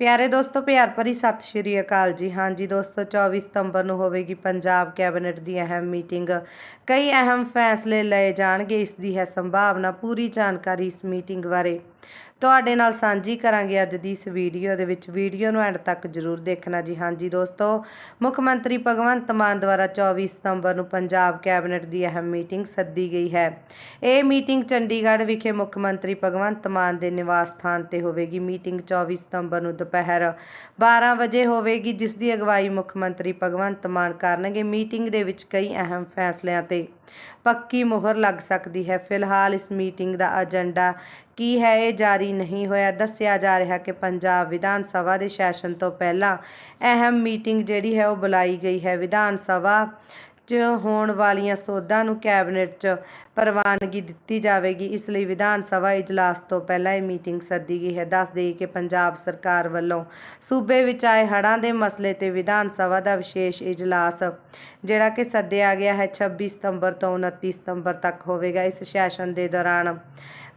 ਪਿਆਰੇ ਦੋਸਤੋ, ਪਿਆਰ ਭਰੀ ਸਤਿ ਸ਼੍ਰੀ ਅਕਾਲ ਜੀ। ਹਾਂਜੀ ਦੋਸਤੋ 24 ਸਤੰਬਰ ਨੂੰ ਹੋਵੇਗੀ ਪੰਜਾਬ ਕੈਬਨਿਟ ਦੀ ਅਹਿਮ ਮੀਟਿੰਗ। ਕਈ ਅਹਿਮ ਫੈਸਲੇ ਲਏ ਜਾਣਗੇ, ਇਸ ਦੀ ਹੈ ਸੰਭਾਵਨਾ। ਪੂਰੀ ਜਾਣਕਾਰੀ ਇਸ ਮੀਟਿੰਗ ਬਾਰੇ ਤੁਹਾਡੇ ਨਾਲ ਸਾਂਝੀ ਕਰਾਂਗੇ ਅੱਜ ਦੀ ਇਸ ਵੀਡੀਓ ਦੇ ਵਿੱਚ। ਵੀਡੀਓ ਨੂੰ ਐਂਡ ਤੱਕ ਜ਼ਰੂਰ ਦੇਖਣਾ ਜੀ। ਹਾਂਜੀ ਦੋਸਤੋ, ਮੁੱਖ ਮੰਤਰੀ ਭਗਵੰਤ ਮਾਨ ਦੁਆਰਾ 24 ਸਤੰਬਰ ਨੂੰ ਪੰਜਾਬ ਕੈਬਨਿਟ ਦੀ ਅਹਿਮ ਮੀਟਿੰਗ ਸੱਦੀ ਗਈ ਹੈ। ਇਹ ਮੀਟਿੰਗ ਚੰਡੀਗੜ੍ਹ ਵਿਖੇ ਮੁੱਖ ਮੰਤਰੀ ਭਗਵੰਤ ਮਾਨ ਦੇ ਨਿਵਾਸ ਸਥਾਨ ਤੇ ਹੋਵੇਗੀ। ਮੀਟਿੰਗ 24 ਸਤੰਬਰ ਨੂੰ ਦੁਪਹਿਰ 12 ਵਜੇ ਹੋਵੇਗੀ, ਜਿਸ ਦੀ ਅਗਵਾਈ ਮੁੱਖ ਮੰਤਰੀ ਭਗਵੰਤ ਮਾਨ ਕਰਨਗੇ। ਮੀਟਿੰਗ ਦੇ ਵਿੱਚ ਕਈ ਅਹਿਮ ਫੈਸਲਿਆਂ ਤੇ ਪੱਕੀ ਮੁਹਰ ਲੱਗ ਸਕਦੀ ਹੈ। ਫਿਲਹਾਲ ਇਸ ਮੀਟਿੰਗ ਦਾ ਏਜੰਡਾ ਕੀ ਹੈ, ਇਹ ਜਾਰੀ ਨਹੀਂ ਹੋਇਆ। ਦੱਸਿਆ ਜਾ ਰਿਹਾ ਕਿ ਪੰਜਾਬ ਵਿਧਾਨ ਸਭਾ ਦੇ ਸੈਸ਼ਨ ਤੋਂ ਪਹਿਲਾਂ ਅਹਿਮ ਮੀਟਿੰਗ ਜਿਹੜੀ ਹੈ, ਉਹ ਬੁਲਾਈ ਗਈ ਹੈ। ਵਿਧਾਨ ਸਭਾ 'ਚ ਹੋਣ ਵਾਲੀਆਂ ਸੋਧਾਂ ਨੂੰ ਕੈਬਨਿਟ 'ਚ ਪ੍ਰਵਾਨਗੀ ਦਿੱਤੀ ਜਾਵੇਗੀ। ਇਸ ਲਈ ਵਿਧਾਨ ਸਭਾ ਇਜਲਾਸ ਤੋਂ ਪਹਿਲਾਂ ਇਹ ਮੀਟਿੰਗ ਸੱਦੀ ਗਈ ਹੈ। ਦੱਸ ਦੇਈਏ ਕਿ ਪੰਜਾਬ ਸਰਕਾਰ ਵੱਲੋਂ ਸੂਬੇ ਵਿੱਚ ਆਏ ਹੜ੍ਹਾਂ ਦੇ ਮਸਲੇ ਤੇ ਵਿਧਾਨ ਸਭਾ ਦਾ ਵਿਸ਼ੇਸ਼ ਇਜਲਾਸ, ਜਿਹੜਾ ਕਿ ਸੱਦਿਆ ਗਿਆ ਹੈ 26 ਸਤੰਬਰ ਤੋਂ 29 ਸਤੰਬਰ ਤੱਕ ਹੋਵੇਗਾ। ਇਸ ਸੈਸ਼ਨ ਦੇ ਦੌਰਾਨ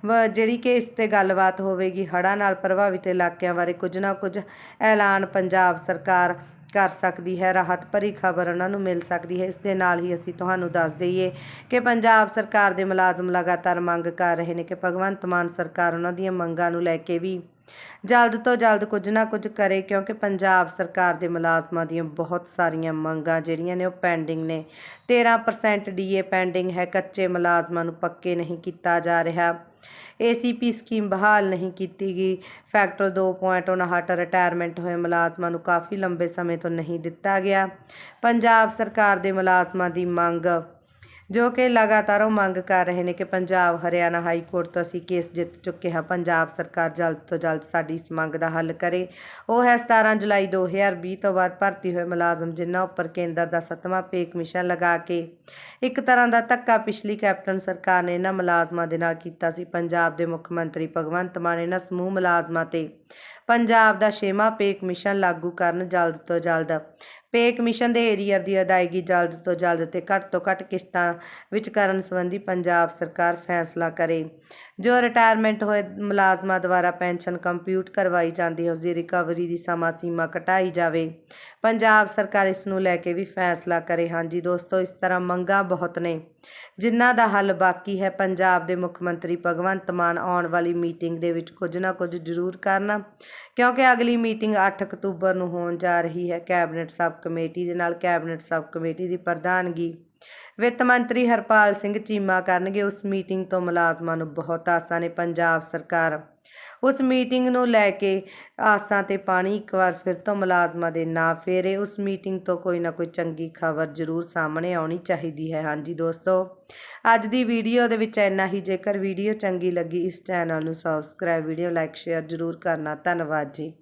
ਵ- ਜਿਹੜੀ ਕਿ ਇਸ ਤੇ ਗੱਲਬਾਤ ਹੋਵੇਗੀ, ਹੜ੍ਹਾਂ ਨਾਲ ਪ੍ਰਭਾਵਿਤ ਇਲਾਕਿਆਂ ਬਾਰੇ ਕੁਝ ਨਾ ਕੁਝ ਐਲਾਨ ਪੰਜਾਬ ਸਰਕਾਰ ਕਰ ਸਕਦੀ ਹੈ, ਰਾਹਤ ਭਰੀ ਖਬਰ ਉਹਨਾਂ ਨੂੰ ਮਿਲ ਸਕਦੀ ਹੈ। ਇਸ ਦੇ ਨਾਲ ਹੀ ਅਸੀਂ ਤੁਹਾਨੂੰ ਦੱਸ ਦਈਏ ਕਿ ਪੰਜਾਬ ਸਰਕਾਰ ਦੇ ਮੁਲਾਜ਼ਮ ਲਗਾਤਾਰ ਮੰਗ ਕਰ ਰਹੇ ਨੇ ਕਿ ਭਗਵੰਤ ਮਾਨ ਸਰਕਾਰ ਉਹਨਾਂ ਦੀਆਂ ਮੰਗਾਂ ਨੂੰ ਲੈ ਕੇ ਵੀ ਜਲਦ ਤੋਂ ਜਲਦ ਕੁਝ ਨਾ ਕੁਝ ਕਰੇ, ਕਿਉਂਕਿ ਪੰਜਾਬ ਸਰਕਾਰ ਦੇ ਮੁਲਾਜ਼ਮਾਂ ਦੀਆਂ ਬਹੁਤ ਸਾਰੀਆਂ ਮੰਗਾਂ ਜਿਹੜੀਆਂ ਨੇ ਉਹ ਪੈਂਡਿੰਗ ਨੇ। 13% ਡੀਏ ਪੈਂਡਿੰਗ ਹੈ, ਕੱਚੇ ਮੁਲਾਜ਼ਮਾਂ ਨੂੰ ਪੱਕੇ ਨਹੀਂ ਕੀਤਾ ਜਾ ਰਿਹਾ। ਏਸੀਪੀ ਸਕੀਮ ਬਹਾਲ ਨਹੀਂ ਕੀਤੀ ਗਈ। ਫੈਕਟਰ 2.59 ਰਿਟਾਇਰਮੈਂਟ ਹੋਏ ਮੁਲਾਜ਼ਮਾਂ ਨੂੰ ਕਾਫੀ ਲੰਬੇ ਸਮੇਂ ਤੋਂ ਨਹੀਂ ਦਿੱਤਾ ਗਿਆ। ਪੰਜਾਬ ਸਰਕਾਰ ਦੇ ਮੁਲਾਜ਼ਮਾਂ ਦੀ ਮੰਗ ਜੋ ਕਿ ਲਗਾਤਾਰ ਉਹ ਮੰਗ ਕਰ ਰਹੇ ਨੇ ਕਿ ਪੰਜਾਬ, ਹਰਿਆਣਾ ਹਾਈ ਕੋਰਟ ਤੋਂ ਅਸੀਂ ਕੇਸ ਜਿੱਤ ਚੁੱਕੇ ਹਾਂ। ਪੰਜਾਬ ਸਰਕਾਰ ਜਲਦ ਤੋਂ ਜਲਦ ਸਾਡੀ ਇਸ ਮੰਗ ਦਾ ਹੱਲ ਕਰੇ। ਉਹ ਹੈ 17 ਜੁਲਾਈ 2020 ਤੋਂ ਬਾਅਦ ਭਰਤੀ ਹੋਏ ਮੁਲਾਜ਼ਮ, ਜਿਨ੍ਹਾਂ ਉੱਪਰ ਕੇਂਦਰ ਦਾ ਸੱਤਵਾਂ ਪੇ ਕਮਿਸ਼ਨ ਲਗਾ ਕੇ ਇੱਕ ਤਰ੍ਹਾਂ ਦਾ ਧੱਕਾ ਪਿਛਲੀ ਕੈਪਟਨ ਸਰਕਾਰ ਨੇ ਇਹਨਾਂ ਮੁਲਾਜ਼ਮਾਂ ਦੇ ਨਾਲ ਕੀਤਾ ਸੀ। ਪੰਜਾਬ ਦੇ ਮੁੱਖ ਮੰਤਰੀ ਭਗਵੰਤ ਮਾਨ ਇਹਨਾਂ ਸਮੂਹ ਮੁਲਾਜ਼ਮਾਂ ਤੇ ਪੰਜਾਬ ਦਾ ਛੇਵਾਂ ਪੇ ਕਮਿਸ਼ਨ ਲਾਗੂ ਕਰਨ ਜਲਦ ਤੋਂ ਜਲਦ ਪੇ ਕਮਿਸ਼ਨ ਦੇ ਏਰੀਅਰ ਦੀ ਅਦਾਇਗੀ ਜਲਦ ਤੋਂ ਜਲਦ ਤੇ ਘੱਟ ਤੋਂ ਘੱਟ ਕਿਸ਼ਤਾਂ ਵਿੱਚ ਕਰਨ ਸੰਬੰਧੀ ਪੰਜਾਬ ਸਰਕਾਰ ਫੈਸਲਾ ਕਰੇ। ਜੋ ਰਿਟਾਇਰਮੈਂਟ ਹੋਏ ਮੁਲਾਜ਼ਮਾਂ ਦੁਆਰਾ ਪੈਨਸ਼ਨ ਕੰਪਿਊਟ ਕਰਵਾਈ ਜਾਂਦੀ ਹੈ ਉਸ ਦੀ ਰਿਕਵਰੀ ਦੀ ਸਮਾਂ ਸੀਮਾ ਘਟਾਈ ਜਾਵੇ। ਪੰਜਾਬ ਸਰਕਾਰ ਇਸ ਨੂੰ ਲੈ ਕੇ ਵੀ ਫੈਸਲਾ ਕਰੇ। ਹਾਂਜੀ ਦੋਸਤੋ, ਇਸ ਤਰ੍ਹਾਂ ਮੰਗਾਂ ਬਹੁਤ ਨੇ। ਜਿਨ੍ਹਾਂ ਦਾ ਹੱਲ ਬਾਕੀ ਹੈ, ਪੰਜਾਬ ਦੇ ਮੁੱਖ ਮੰਤਰੀ ਭਗਵੰਤ ਮਾਨ ਆਉਣ ਵਾਲੀ ਮੀਟਿੰਗ ਦੇ ਵਿੱਚ ਕੁਝ ਨਾ ਕੁਝ ਜ਼ਰੂਰ ਕਰਨਾ, ਕਿਉਂਕਿ ਅਗਲੀ ਮੀਟਿੰਗ 8 ਅਕਤੂਬਰ ਨੂੰ ਹੋਣ ਜਾ ਰਹੀ ਹੈ। ਕੈਬਨਿਟ ਸਬ ਕਮੇਟੀ ਦੇ ਨਾਲ ਕੈਬਨਿਟ ਸਬ ਕਮੇਟੀ ਦੀ ਪ੍ਰਧਾਨਗੀ ਵਿੱਤ ਮੰਤਰੀ ਹਰਪਾਲ ਸਿੰਘ ਚੀਮਾ ਕਰਨਗੇ ਉਸ ਮੀਟਿੰਗ ਤੋਂ ਮੁਲਾਜ਼ਮਾਂ ਨੂੰ ਬਹੁਤ ਆਸਾਂ ਨੇ ਪੰਜਾਬ ਸਰਕਾਰ। ਉਸ ਮੀਟਿੰਗ ਨੂੰ ਲੈ ਕੇ ਆਸਾਂ ਤੇ ਪਾਣੀ ਇੱਕ ਵਾਰ ਫਿਰ ਤੋਂ ਮੁਲਾਜ਼ਮਾਂ ਦੇ ਨਾਂ ਫੇਰੇ। ਉਸ ਮੀਟਿੰਗ ਤੋਂ ਕੋਈ ਨਾ ਕੋਈ ਚੰਗੀ ਖਬਰ ਜ਼ਰੂਰ ਸਾਹਮਣੇ ਆਉਣੀ ਚਾਹੀਦੀ ਹੈ। ਹਾਂਜੀ ਦੋਸਤੋ, ਅੱਜ ਦੀ ਵੀਡੀਓ ਦੇ ਵਿੱਚ ਇੰਨਾ ਹੀ। ਜੇਕਰ ਵੀਡੀਓ ਚੰਗੀ ਲੱਗੀ ਇਸ ਚੈਨਲ ਨੂੰ ਸਬਸਕ੍ਰਾਈਬ ਵੀਡੀਓ ਲਾਈਕ ਸ਼ੇਅਰ ਜ਼ਰੂਰ ਕਰਨਾ। ਧੰਨਵਾਦ ਜੀ।